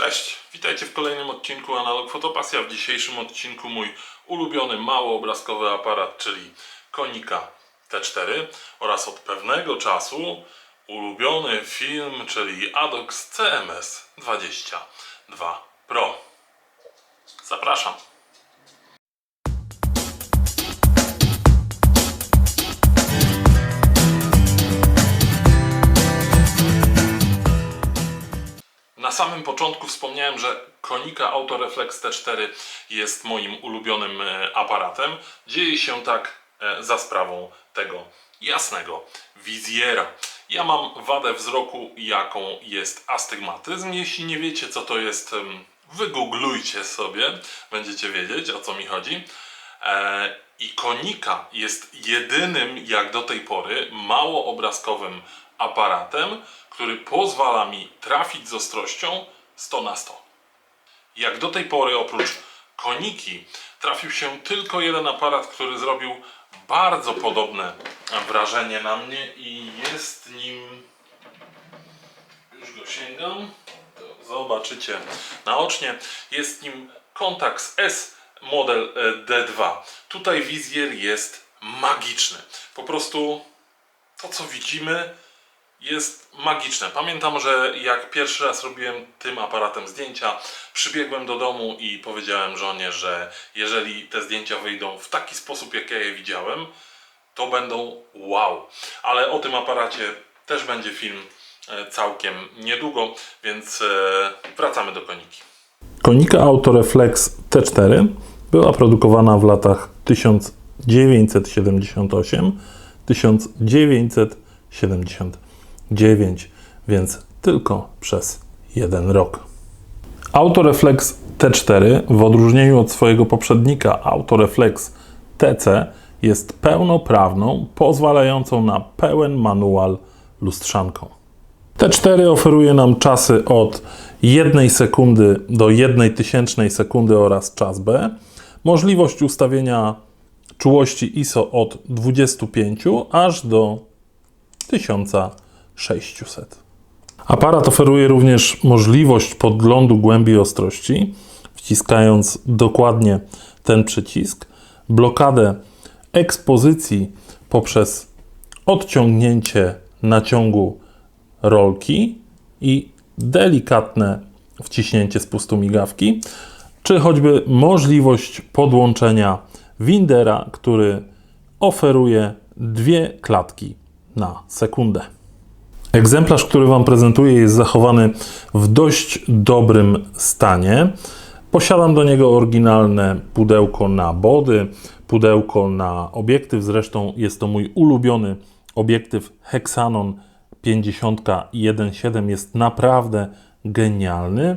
Cześć, witajcie w kolejnym odcinku Analog Fotopasja. W dzisiejszym odcinku mój ulubiony małoobrazkowy aparat, czyli Konika T4 oraz od pewnego czasu ulubiony film, czyli Adox CMS 22 Pro. Zapraszam. Samym początku wspomniałem, że Konika Autoreflex T4 jest moim ulubionym e, aparatem. Dzieje się tak e, za sprawą tego jasnego wizjera. Ja mam wadę wzroku, jaką jest astygmatyzm. Jeśli nie wiecie, co to jest, wygooglujcie sobie, będziecie wiedzieć, o co mi chodzi. E, I Konika jest jedynym, jak do tej pory, małoobrazkowym aparatem, który pozwala mi trafić z ostrością 100 na 100. Jak do tej pory, oprócz Koniki, trafił się tylko jeden aparat, który zrobił bardzo podobne wrażenie na mnie i jest nim. Już go sięgam. To zobaczycie naocznie. Jest nim Contax S model e, D2. Tutaj wizjer jest magiczny. Po prostu to, co widzimy, jest magiczne. Pamiętam, że jak pierwszy raz robiłem tym aparatem zdjęcia, przybiegłem do domu i powiedziałem żonie, że jeżeli te zdjęcia wyjdą w taki sposób, jak ja je widziałem, to będą wow. Ale o tym aparacie też będzie film e, całkiem niedługo, więc e, wracamy do koniki. Konika Autoreflex T4 była produkowana w latach 1978-1979, więc tylko przez jeden rok. Autoreflex T4 w odróżnieniu od swojego poprzednika Autoreflex TC jest pełnoprawną, pozwalającą na pełen manual lustrzanką. T4 oferuje nam czasy od 1 sekundy do 1 tysięcznej sekundy oraz czas B. Możliwość ustawienia czułości ISO od 25 aż do 1600. Aparat oferuje również możliwość podglądu głębi ostrości, wciskając dokładnie ten przycisk, blokadę ekspozycji poprzez odciągnięcie naciągu rolki i delikatne wciśnięcie spustu migawki, czy choćby możliwość podłączenia Windera, który oferuje dwie klatki na sekundę. Egzemplarz, który Wam prezentuję, jest zachowany w dość dobrym stanie. Posiadam do niego oryginalne pudełko na body, pudełko na obiektyw. Zresztą jest to mój ulubiony obiektyw Hexanon 50.1.7 jest naprawdę genialny.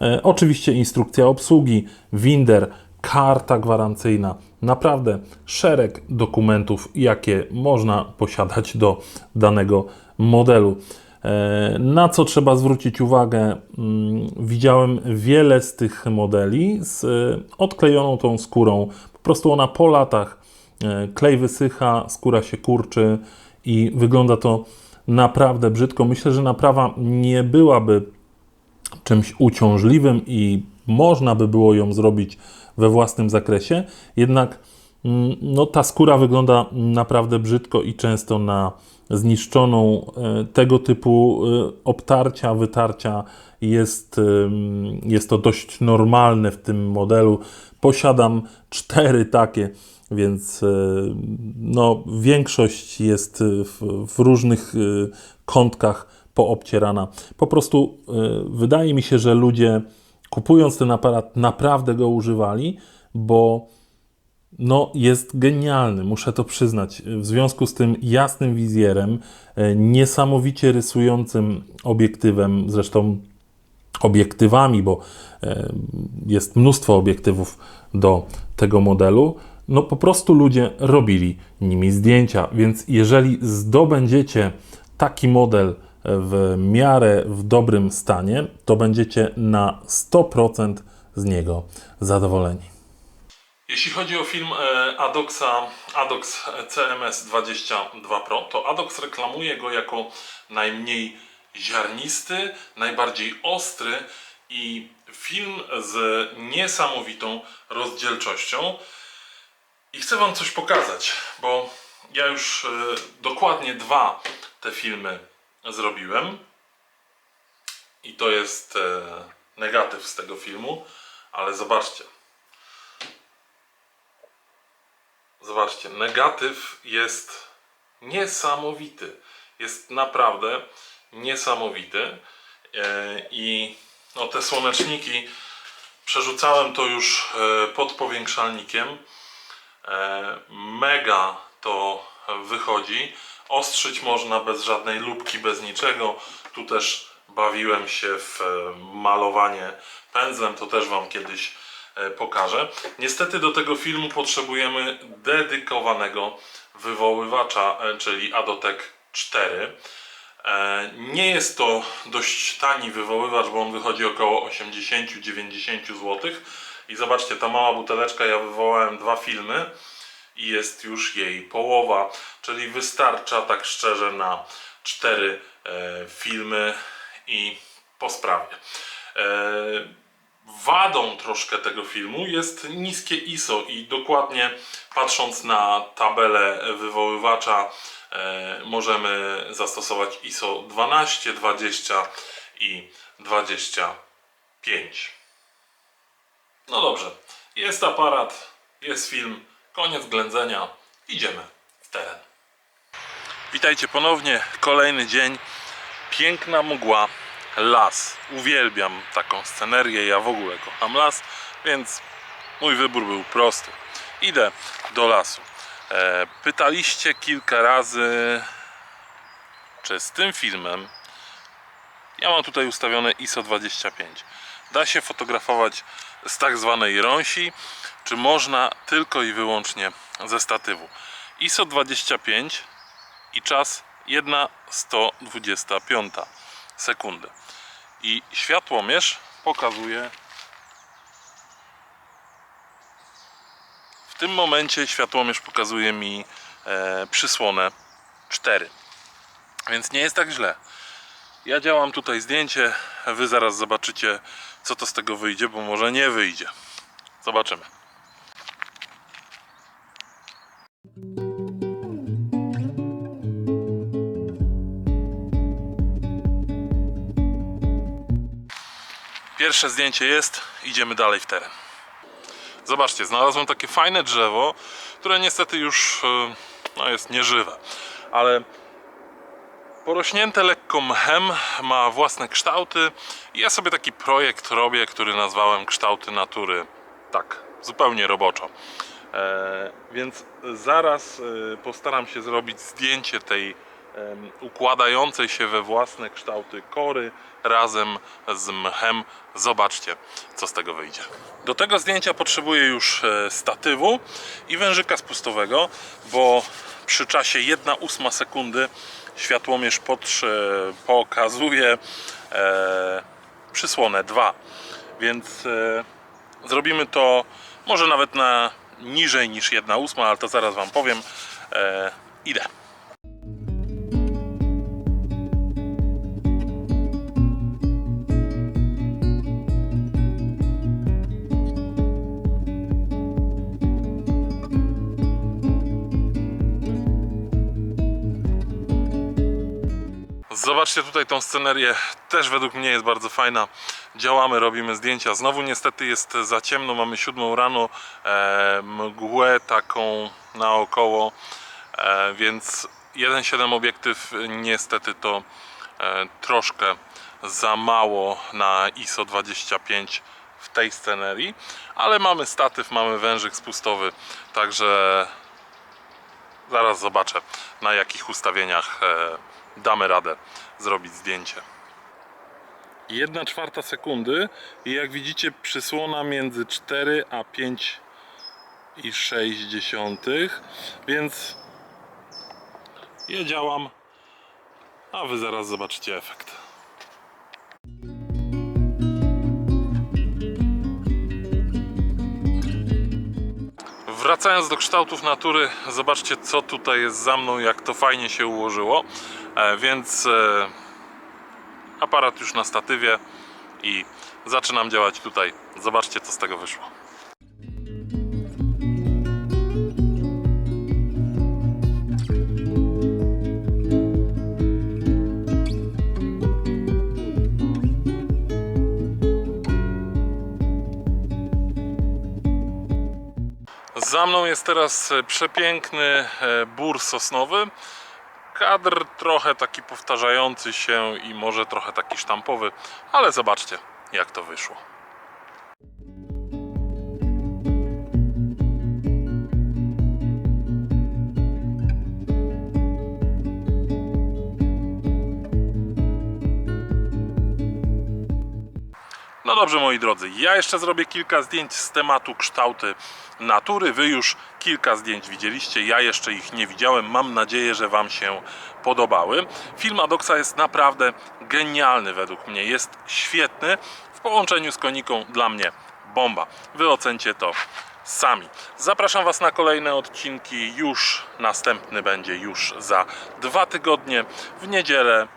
E, oczywiście instrukcja obsługi, Winder, karta gwarancyjna, naprawdę szereg dokumentów, jakie można posiadać do danego modelu. E, Na co trzeba zwrócić uwagę? Mm, Widziałem wiele z tych modeli z e, odklejoną tą skórą. Po prostu ona po latach e, klej wysycha, skóra się kurczy i wygląda to naprawdę brzydko. Myślę, że naprawa nie byłaby czymś uciążliwym i można by było ją zrobić we własnym zakresie, jednak no, ta skóra wygląda naprawdę brzydko i często na zniszczoną e, tego typu e, obtarcia, wytarcia jest, jest to dość normalne w tym modelu. Posiadam cztery takie, więc e, no, większość jest w, w różnych kątkach poobcierana. Po prostu wydaje mi się, że ludzie kupując ten aparat naprawdę go używali, bo no, jest genialny, muszę to przyznać. W związku z tym jasnym wizjerem, e, niesamowicie rysującym obiektywem, zresztą obiektywami, bo e, jest mnóstwo obiektywów do tego modelu. No po prostu ludzie robili nimi zdjęcia, więc jeżeli zdobędziecie taki model w miarę w dobrym stanie, to będziecie na 100% z niego zadowoleni. Jeśli chodzi o film e, Adoxa, Adox CMS 22 Pro, to Adox reklamuje go jako najmniej ziarnisty, najbardziej ostry i film z niesamowitą rozdzielczością. I chcę Wam coś pokazać, bo ja już e, dokładnie dwa te filmy zrobiłem. I to jest e, negatyw z tego filmu, ale zobaczcie. Zobaczcie, negatyw jest niesamowity. Jest naprawdę niesamowity. E, I no, te słoneczniki przerzucałem to już e, pod powiększalnikiem. E, Mega to wychodzi. Ostrzyć można bez żadnej lubki, bez niczego. Tu też bawiłem się w malowanie pędzlem, to też Wam kiedyś pokażę. Niestety do tego filmu potrzebujemy dedykowanego wywoływacza, e, czyli Adotek 4. E, Nie jest to dość tani wywoływacz, bo on wychodzi około 80-90 zł. I zobaczcie, ta mała buteleczka, ja wywołałem dwa filmy i jest już jej połowa, czyli wystarcza tak szczerze na cztery e, filmy i po sprawie. Wadą troszkę tego filmu jest niskie ISO i dokładnie patrząc na tabelę wywoływacza e, możemy zastosować ISO 12, 20 i 25. No dobrze, jest aparat, jest film, koniec ględzenia, idziemy w teren. Witajcie ponownie, kolejny dzień, piękna mgła, las. Uwielbiam taką scenerię, ja w ogóle kocham las, więc mój wybór był prosty. Idę do lasu. E, pytaliście kilka razy, czy z tym filmem ja mam tutaj ustawione ISO 25. Da się fotografować z tak zwanej rąsi, czy można tylko i wyłącznie ze statywu. ISO 25 i czas 1,125 sekundy. I światłomierz pokazuje w tym momencie światłomierz pokazuje mi e, przysłonę 4. Więc nie jest tak źle. Ja działam tutaj zdjęcie, wy zaraz zobaczycie co to z tego wyjdzie, bo może nie wyjdzie. Zobaczymy. Pierwsze zdjęcie jest, idziemy dalej w teren. Zobaczcie, znalazłem takie fajne drzewo, które niestety już e, no, jest nieżywe, ale porośnięte lekko mchem, ma własne kształty ja sobie taki projekt robię, który nazwałem Kształty Natury. Tak, zupełnie roboczo. E, więc zaraz e, postaram się zrobić zdjęcie tej układającej się we własne kształty kory razem z mchem. Zobaczcie, co z tego wyjdzie. Do tego zdjęcia potrzebuję już e, statywu i wężyka spustowego, bo przy czasie 1,8 sekundy światłomierz potrze, pokazuje e, przysłonę 2. Więc e, zrobimy to może nawet na niżej niż 1,8, ale to zaraz Wam powiem. E, idę. Zobaczcie tutaj tą scenerię, też według mnie jest bardzo fajna. Działamy, robimy zdjęcia. Znowu niestety jest za ciemno, mamy siódmą rano, e, mgłę taką naokoło, e, więc 1.7 obiektyw niestety to e, troszkę za mało na ISO 25 w tej scenerii, ale mamy statyw, mamy wężyk spustowy, także zaraz zobaczę na jakich ustawieniach e, damy radę zrobić zdjęcie. 1 czwarta sekundy i jak widzicie przysłona między 4 a 5 i 6 dziesiątych, więc ja działam, a wy zaraz zobaczycie efekt. Wracając do kształtów natury, zobaczcie co tutaj jest za mną, jak to fajnie się ułożyło. E, więc e, aparat już na statywie i zaczynam działać tutaj. Zobaczcie, co z tego wyszło. Za mną jest teraz e, przepiękny e, bór sosnowy. Kadr trochę taki powtarzający się i może trochę taki sztampowy, ale zobaczcie jak to wyszło. No dobrze, moi drodzy, ja jeszcze zrobię kilka zdjęć z tematu kształty natury. Wy już kilka zdjęć widzieliście, ja jeszcze ich nie widziałem. Mam nadzieję, że Wam się podobały. Film Adoxa jest naprawdę genialny według mnie, jest świetny. W połączeniu z koniką dla mnie bomba. Wy ocencie to sami. Zapraszam Was na kolejne odcinki. Już następny będzie już za dwa tygodnie w niedzielę.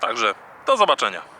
Także do zobaczenia.